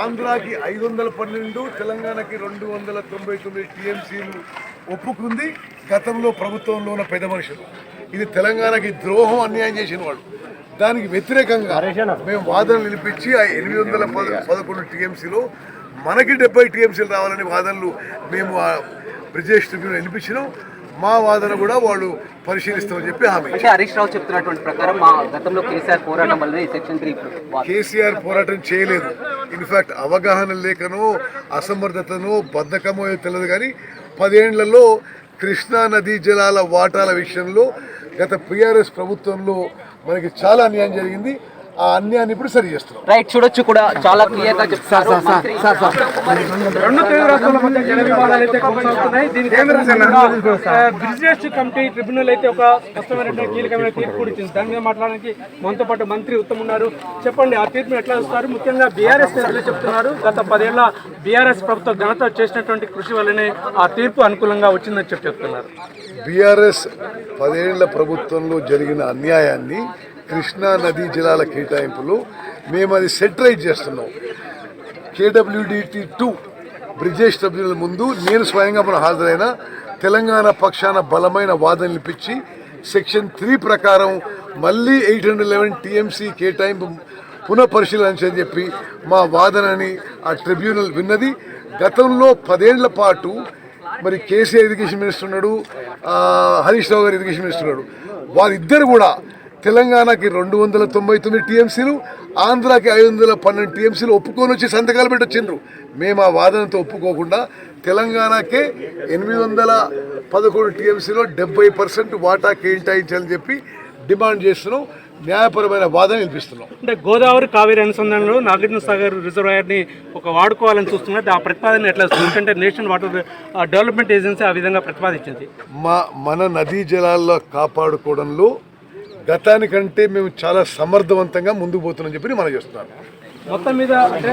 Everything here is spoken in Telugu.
ఆంధ్రాకి ఐదు వందల పన్నెండు తెలంగాణకి రెండు వందల తొంభై తొమ్మిది టీఎంసీలు ఒప్పుకుంది గతంలో ప్రభుత్వంలో ఉన్న పెద్ద మనుషులు. ఇది తెలంగాణకి ద్రోహం అన్యాయం చేసిన వాళ్ళు. దానికి వ్యతిరేకంగా మేము వాదనలు నిలిపించి ఆ ఎనిమిది వందల పద పదకొండు టీఎంసీలో మనకి డెబ్బై టీఎంసీలు రావాలని వాదనలు మేము బ్రిజేష్ ట్రిబ్యూనల్ వినిపించినాం మా వాదన కూడా వాళ్ళు పరిశీలిస్తామని చెప్పి హామీ అంటే హరీష్ రావు చెప్తున్నటువంటి ప్రకారం మా గతంలో కేసీఆర్ పోరాటం వల్లనే ఈ సెక్షన్ త్రీ కేసీఆర్ పోరాటం చేయలేదు. ఇన్ఫాక్ట్ అవగాహన లేకనో అసమర్థతనో బద్ధకమో తెలియదు కానీ పదేళ్ళలో కృష్ణా నదీ జలాల వాటాల విషయంలో గత పిఆర్ఎస్ ప్రభుత్వంలో మనకి చాలా అన్యాయం జరిగింది. ఆ అన్యాయాన్ని ఇప్పుడు సరి చేస్తున్నాం. రైట్ చూడొచ్చు కూడా. చాలా క్లియర్గా చెప్తారు రెండు తెలుగు రాష్ట్రాల మధ్య జల వివాదాలు అయితే కొనసాగుతున్నాయి. బ్రిజేష్ కమిటీ ట్రిబ్యునల్ అయితే ఒక స్పష్టమైన కీలకమైన తీర్పు కూడా ఇచ్చింది. దాని మీద మాట్లాడడానికి మనతో పాటు మంత్రి ఉత్తమ్ ఉన్నారు. చెప్పండి ఆ తీర్పును ఎట్లా చూస్తారు? ముఖ్యంగా బీఆర్ఎస్ నేతలు చెప్తున్నారు గత పదేళ్ళ బీఆర్ఎస్ ప్రభుత్వ ఘనత చేసినటువంటి కృషి వల్లనే ఆ తీర్పు అనుకూలంగా వచ్చిందని చెప్పి చెప్తున్నారు. బీఆర్ఎస్ పదేళ్ళ ప్రభుత్వంలో జరిగిన అన్యాయాన్ని కృష్ణా నదీ జలాల కేటాయింపులు మేము అది సెటిలైట్ చేస్తున్నాం. కేడబ్ల్యూడిటి టూ బ్రిజేష్ ట్రిబ్యునల్ ముందు నేను స్వయంగా మనం హాజరైన తెలంగాణ పక్షాన బలమైన వాదన నిలిపించి సెక్షన్ త్రీ ప్రకారం మళ్ళీ ఎయిట్ హండ్రెడ్ లెవెన్ టీఎంసీ కేటాయింపు పునఃపరిశీలించని చెప్పి మా వాదనని ఆ ట్రిబ్యునల్ విన్నది. గతంలో పదేళ్ళ పాటు మరి కేసీఆర్ ఎడ్యుకేషన్ మినిస్టర్ ఉన్నాడు హరీష్ రావు గారు ఎడ్యుకేషన్ మినిస్టర్ ఉన్నాడు. వారిద్దరు కూడా తెలంగాణకి రెండు వందల తొంభై తొమ్మిది టీఎంసీలు ఆంధ్రాకి ఐదు వందల పన్నెండు టీఎంసీలు ఒప్పుకొని వచ్చి సంతకాలు పెట్టి వచ్చిండ్రు మేము ఆ వాదనతో ఒప్పుకోకుండా తెలంగాణకే ఎనిమిది వందల పదకొండు టీఎంసీలో డెబ్బై పర్సెంట్ వాటా కేటాయించాలని చెప్పి డిమాండ్ చేస్తున్నాం. న్యాయపరమైన వాదన వినిపిస్తున్నాం. అంటే గోదావరి కావేరి అనుసంధానంలో నాగార్జున సాగర్ రిజర్వాయర్ని ఒక వాడుకోవాలని చూస్తున్నట్టు ఆ ప్రతిపాదన ఎట్లా ఎందుకంటే నేషనల్ వాటర్ డెవలప్మెంట్ ఏజెన్సీ ఆ విధంగా ప్రతిపాదించింది. మా మన నదీ జలాల్లో కాపాడుకోవడంలో గతానికంటే మేము చాలా సమర్థవంతంగా ముందుకు పోతున్నాం చెప్పి మనం చేస్తున్నాను మొత్తం మీద అంటే